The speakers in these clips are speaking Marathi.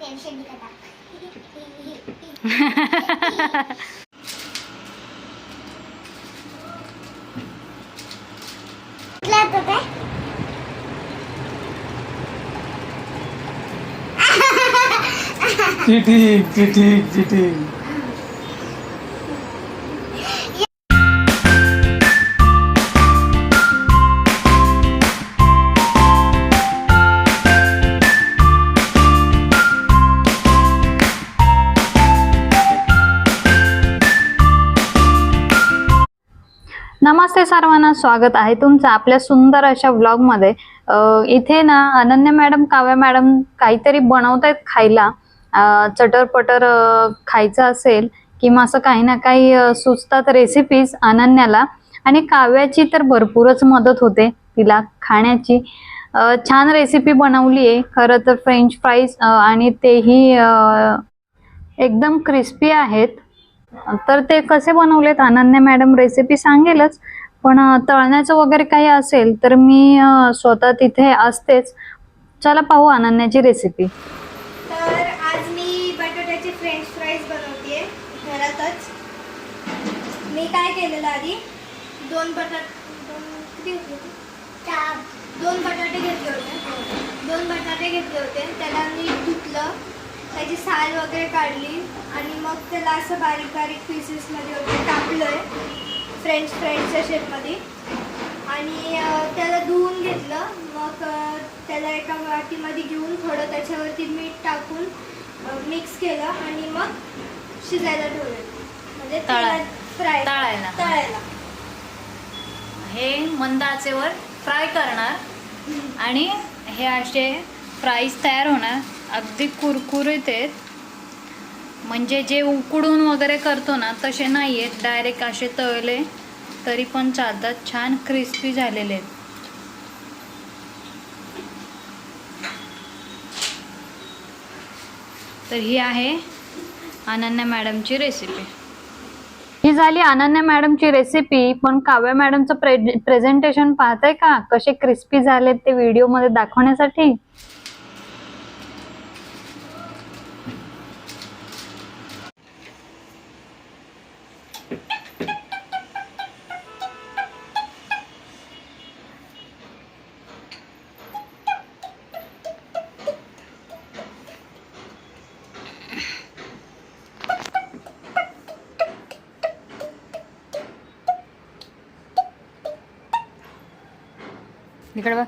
टेन्शन दिलं काय नमस्ते सर्वांना स्वागत आहे तुमचं आपल्या सुंदर अशा ब्लॉगमध्ये इथे ना अनन्या मॅडम काव्या मॅडम काहीतरी बनवतायत खायला. चटर चटरपटर खायचं असेल किंवा असं काही ना काही सुचतात रेसिपीज अनन्याला. आणि काव्याची तर भरपूरच मदत होते तिला खाण्याची. छान रेसिपी बनवली आहे खरं तर फ्रेंच फ्राईज आणि तेही एकदम क्रिस्पी आहेत. तर ते कसे बनवलेत? अनन्या मॅडम रेसिपी सांगेलच. पण तळण्याचं वगैरे काही असेल तर मी स्वतः तिथे असतेच. चला पाहू अनन्याची रेसिपी तर आज मी बटाट्याचे फ्रेंच फ्राईज बनवते घरातच. मी काय केलेलं आधी? दोन बटाट दोन दोन बटाटे घेतले होते. दोन बटाटे घेतले होते. त्याला मी धुतलं. त्याची साल वगैरे काढली आणि मग त्याला असं बारीक बारीक पीसेसमध्ये वगैरे कापलं आहे फ्रेंच फ्राईजच्या शेपमध्ये आणि त्याला धुवून घेतलं. मग त्याला एका वाटीमध्ये घेऊन थोडं त्याच्यावरती मीठ टाकून मिक्स केलं आणि मग शिजायला ठेवलं. म्हणजे फ्राय तळायला. तळायला. हे मंद आचेवर फ्राय करणार आणि हे असे फ्राईज तयार होणार. अगदी कुरकुरीत आहेत. म्हणजे जे उकडून वगैरे करतो ना तसे नाही आहेत डायरेक्ट असे तळले तरी पण चालतात. छान क्रिस्पी झालेले आहेत. तर ही आहे अनन्या मॅडमची रेसिपी ही झाली अनन्या मॅडमची रेसिपी पण काव्या मॅडमचं प्रे प्रेझेंटेशन पाहताय का? कसे क्रिस्पी झालेत ते व्हिडिओमध्ये दाखवण्यासाठी? इकडे बघ.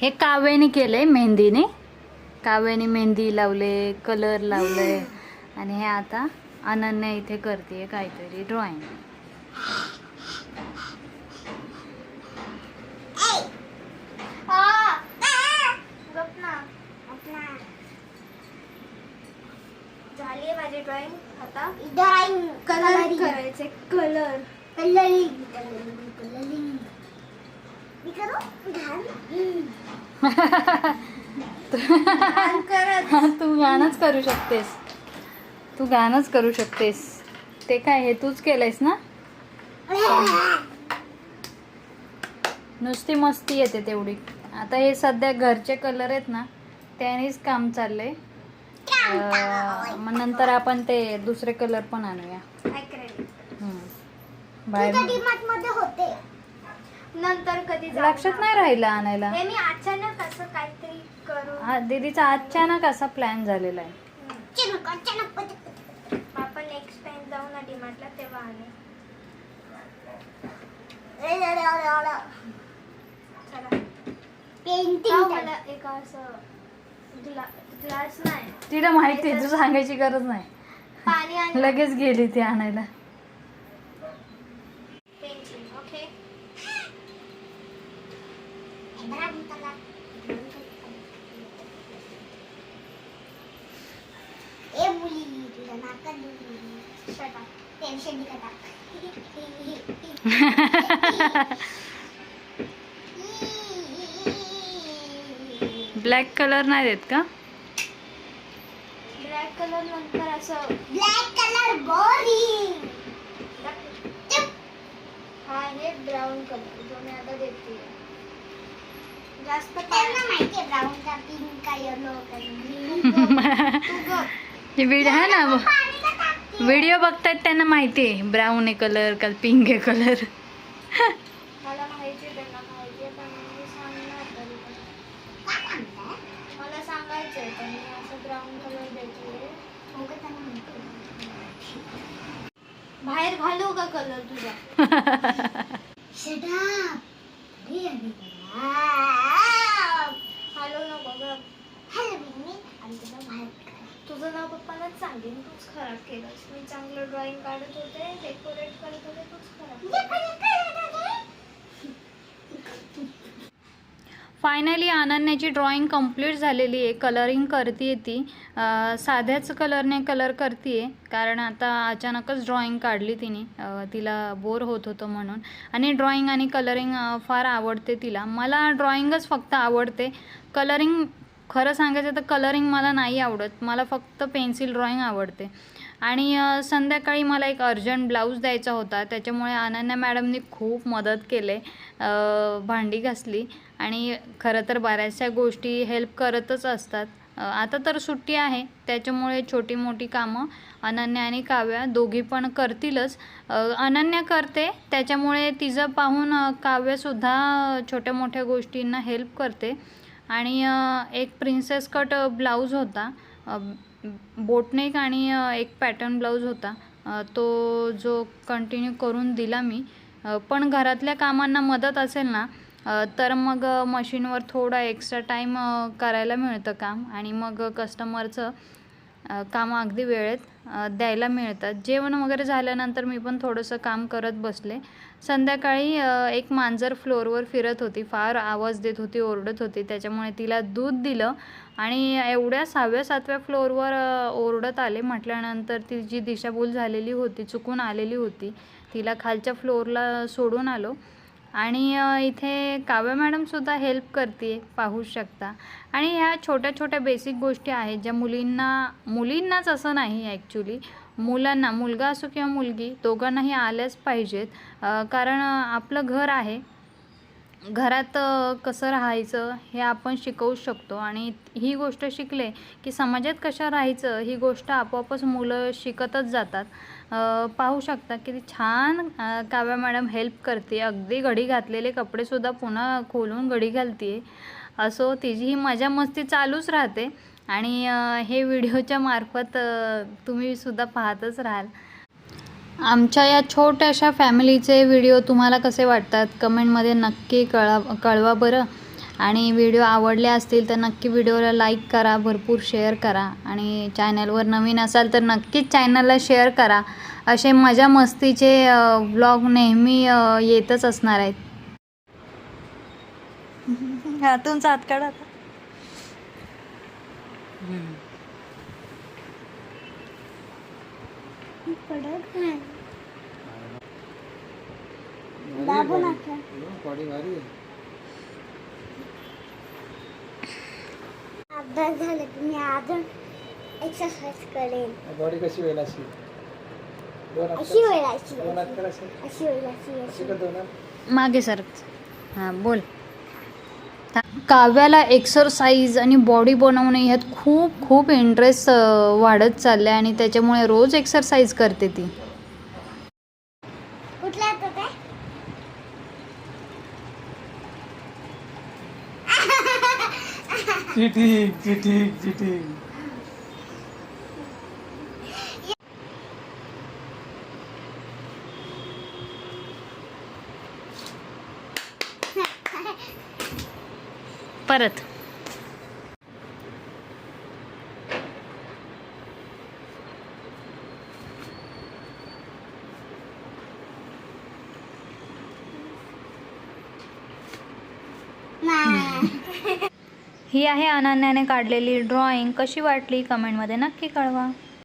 हे काव्याने केलंय मेहंदीने. काव्याने मेहंदी लावले कलर लावले. आणि हे आता अनन्या इथे करते काहीतरी ड्रॉइंग झाली आहे माझी ड्रॉइंग आता? ड्रॉइंग कलर करायचे. कलर कलरिंग कलरिंग मी करू घाल तू गाणंच करू शकतेस. तू गाणंच करू शकतेस. ते काय हे तूच केलंयस ना? नुसती मस्ती येते तेवढी. आता हे सध्या घरचे कलर आहेत ना त्यानेच काम चाललंय. मग नंतर आपण ते दुसरे कलर पण आणूया. होते. नंतर कधी लक्षात. नाही राहिलं आणायला. हा दीदीचा अचानक असा प्लॅन झालेला आहे. अचानक अचानक पटकन. आपण नेक्स्ट टाइम जाऊ ना डीमार्टला तेव्हा पेंटिंग. मला एक असं ग्ला ग्लास नाही. तिला माहिती आहे तू सांगायची गरज नाही. पाणी आणि. लगेच गेली ती आणायला. पेन्सिल ओके नाकात दूध टेन्शन ब्लॅक कलर नाही देत का? ब्लॅक कलर नंतर असं ब्लॅक कलर बोरिंग हा ब्राऊन कलर जो मी आता देते. जास्त त्यांना माहिती आहे ब्राऊन का पिंक का येलो का ग्रीन व्हिडिओ आहे ना का व्हिडिओ बघतायत त्यांना माहिती आहे. ब्राऊन आहे कलर का पिंक आहे कलर मला माहिती आहे त्यांना माहिती तुझं नाव पप्पालाच सांगेन तूच खराब केलंस. मी चांगलं ड्रॉइंग काढत होते डेकोरेट करत होते तूच खराब फायनली अनन्याची ड्रॉइंग कंप्लीट झालेली आहे. कलरिंग करते ती. साध्याच कलरने कलर करते आहे कारण आता अचानकच ड्रॉइंग काढली तिने. तिला बोर होत होतं म्हणून. आणि ड्रॉइंग आणि कलरिंग फार आवडते तिला. मला ड्रॉइंगच फक्त आवडते. कलरिंग खरं सांगायचं तर कलरिंग मला नाही आवडत. मला फक्त पेन्सिल ड्रॉईंग आवडते. आणि संध्याकाळी मला एक अर्जंट ब्लाऊज द्यायचा होता. त्याच्यामुळे अनन्या मॅडमनी खूप मदत केले. भांडी घासली. आणि खरं तर बऱ्याचशा गोष्टी हेल्प करतच असतात. आता तर सुट्टी आहे. त्याच्यामुळे छोटी मोठी कामं अनन्या आणि काव्या दोघी पण करतीलच. अनन्या करते. त्याच्यामुळे तिचं पाहून काव्यसुद्धा छोट्या मोठ्या गोष्टींना हेल्प करते. आणि एक प्रिन्सेस कट ब्लाऊज होता. बोटनेक आणि एक पॅटर्न ब्लाऊज होता. तो जो कंटिन्यू करून दिला मी. पण घरातल्या कामांना मदत असेल ना तर मग मशीनवर थोडा एक्स्ट्रा टाईम करायला मिळतं काम. आणि मग कस्टमरचं कामं अगदी वेळेत द्यायला मिळतात. जेवण वगैरे झाल्यानंतर मी पण थोडंसं काम करत बसले. संध्याकाळी एक मांजर फ्लोअरवर फिरत होती. फार आवाज देत होती ओरडत होती. त्याच्यामुळे तिला दूध दिलं आणि एवढ्या सहाव्या सातव्या फ्लोअरवर ओरडत आले. म्हटल्यानंतर ती जी दिशाभूल झालेली होती चुकून आलेली होती तिला खालच्या फ्लोअरला सोडून आलो. आणि इथे काव्या मॅडमसुद्धा हेल्प करते पाहू शकता. आणि ह्या छोट्या छोट्या बेसिक गोष्टी आहेत ज्या मुलींना मुलींनाच असं नाही ॲक्च्युली मुलांना मुलगा असो किंवा मुलगी दोघांनाही आल्याच पाहिजेत. कारण आपलं घर आहे. घरात कसं राहायचं हे आपण शिकवू शकतो. आणि ही गोष्ट शिकले की समाजात कशा राहायचं ही गोष्ट आपोआपच मुलं शिकतच जातात. पाहू शकता किती छान काव्या मॅडम हेल्प करते. अगदी घडी घातलेले कपडेसुद्धा पुन्हा खोलून घडी घालते असो तिची ही मजा मस्ती चालूच राहते. आणि हे व्हिडिओच्या मार्फत तुम्हीसुद्धा पाहतच राहाल. आमच्या या छोट्याशा फॅमिलीचे व्हिडिओ तुम्हाला कसे वाटतात? कमेंटमध्ये नक्की कळा कळवा बरं. आणि व्हिडिओ आवडले असतील तर नक्की व्हिडिओला लाईक करा भरपूर शेअर करा आणि चॅनलवर नवीन असाल तर नक्कीच चॅनलला शेअर करा. असे मजा मस्तीचे व्लॉग नेहमी येतच असणार आहेत. तुमचा हात काढा आता. कडक अभ्यास झाला की मी अजून एक्सरसाइज करेन. बॉडी कशी होईल अशी? दोन अशी. होईल अशी दोन हात अशी. कर अशी होईल अशी अशी. अशी कर दोन हात? मागे सर. हां बोल. काव्याला एक्सरसाइज आणि बॉडी बनवणे ह्यात खूप खूप इंटरेस्ट वाढत चालला आहे आणि त्याच्यामुळे रोज एक्सरसाइज करते ती. चिटिंग चिटिंग चिटिंग परत. ही आहे अनन्याने काढलेली ड्रॉइंग कशी वाटली कमेंटमध्ये नक्की कळवा.